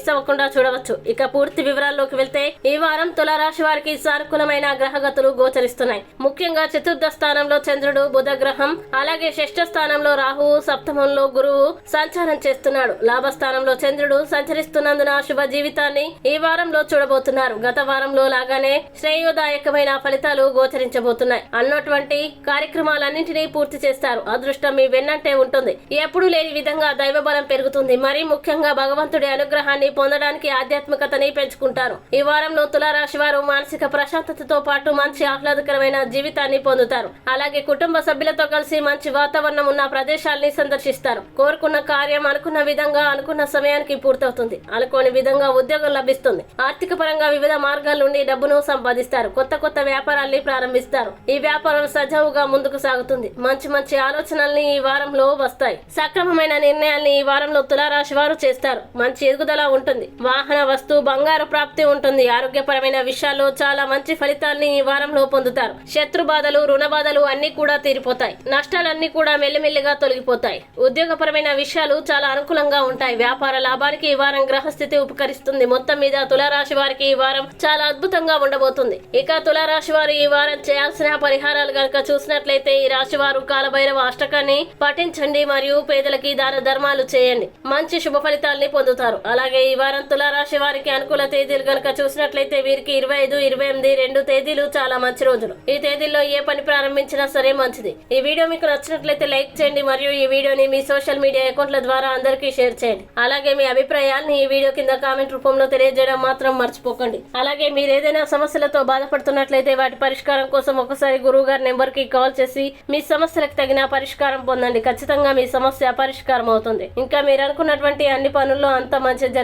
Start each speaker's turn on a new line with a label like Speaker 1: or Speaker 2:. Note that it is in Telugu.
Speaker 1: మిస్ అవ్వకుండా చూడవచ్చు. ఇక పూర్తి వివరాల్లోకి వెళ్తే ఈ వారం తులారాశి వారికి సానుకూలమైన గ్రహగతులు గోచరిస్తున్నాయి. ముఖ్యంగా చతుర్థ స్థానంలో చంద్రుడు బుధ గ్రహం అలాగే షష్ఠ స్థానంలో రాహువు సప్తమంలో గురువు సంచారం చేస్తున్నాడు. లాభస్థానంలో చంద్రుడు సంచరిస్తున్నందున శుభ జీవితాన్ని ఈ వారంలో చూడబోతున్నారు. గత వారంలో లాగానే శ్రేయోదాయకమైన ఫలితాలు గోచరించబోతున్నాయి. అన్నటువంటి కార్యక్రమాలన్నింటినీ పూర్తి చేస్తారు. అదృష్టం మీ వెన్నంటే ఉంటుంది. ఎప్పుడూ లేని విధంగా దైవ బలం పెరుగుతుంది. మరీ ముఖ్యంగా భగవంతుడి అనుగ్రహాన్ని పొందడానికి ఆధ్యాత్మికతని పెంచుకుంటారు. ఈ వారంలో తులారాశి వారు మానసిక ప్రశాంతతతో పాటు మంచి ఆహ్లాదకరమైన జీవితాన్ని పొందుతారు. అలాగే కుటుంబ సభ్యులతో కలిసి మంచి వాతావరణం ఉన్న ప్రదేశాల్ని సందర్శిస్తారు. కోరుకున్న కార్యం అనుకున్న విధంగా అనుకున్న సమయానికి పూర్తవుతుంది. అనుకోని విధంగా ఉద్యోగం లభిస్తుంది. ఆర్థిక పరంగా వివిధ మార్గాల నుండి డబ్బును సంపాదిస్తారు. కొత్త కొత్త వ్యాపారాల్ని ప్రారంభిస్తారు. ఈ వ్యాపారం సజావుగా ముందుకు సాగుతుంది. మంచి మంచి ఆలోచనల్ని ఈ వారంలో వస్తాయి. సక్రమమైన నిర్ణయాల్ని ఈ వారంలో తులారాశి వారు చేస్తారు. మంచి ఎదుగుదల ఉంటుంది. వాహన వస్తువు బంగారు ప్రాప్తి ఉంటుంది. ఆరోగ్యపరమైన విషయాల్లో చాలా మంచి ఫలితాల్ని ఈ వారంలో పొందుతారు. శత్రు బాధలు రుణ బాధలు అన్ని కూడా తీరిపోతాయి. నష్టాలన్నీ కూడా మెల్లిమెల్లిగా తొలగిపోతాయి. ఉద్యోగపరమైన విషయాలు చాలా అనుకూలంగా ఉంటాయి. వ్యాపార లాభానికి ఈ వారం గ్రహస్థితి ఉపకరిస్తుంది. మొత్తం మీద తులారాశి వారికి ఈ వారం చాలా అద్భుతంగా ఉండబోతుంది. ఇక తులారాశి వారు ఈ వారం చేయాల్సిన పరిహారాలు గనక చూసినట్లయితే ఈ రాశి వారు కాలభైరవ అష్టకాన్ని పఠించండి మరియు పేదలకి దాన ధర్మాలు చేయండి. మంచి శుభ ఫలితాల్ని పొందుతారు. అలాగే ఈ వారం తులారాశి వారికి అనుకూల తేదీలు కనుక చూసినట్లయితే వీరికి ఇరవై ఐదు ఇరవై ఎనిమిది రెండు తేదీలు చాలా మంచి రోజులు. ఈ తేదీల్లో ఏ పని ప్రారంభించినా సరే మంచిది. ఈ వీడియో మీకు నచ్చినట్లయితే లైక్ చేయండి మరియు ఈ వీడియోని మీ సోషల్ మీడియా అకౌంట్ల ద్వారా అందరికీ షేర్ చేయండి. అలాగే మీ అభిప్రాయాన్ని ఈ వీడియో కింద కామెంట్ రూపంలో తెలియజేయడం మాత్రం మర్చిపోకండి. అలాగే మీరు ఏదైనా సమస్యలతో బాధపడుతున్నట్లయితే వాటి పరిష్కారం కోసం ఒకసారి గురువు గారి నెంబర్కి కాల్ చేసి మీ సమస్యలకు తగిన పరిష్కారం పొందండి. ఖచ్చితంగా మీ సమస్య పరిష్కారం అవుతుంది. ఇంకా మీరు అనుకున్నటువంటి అన్ని పనుల్లో అంత మంచి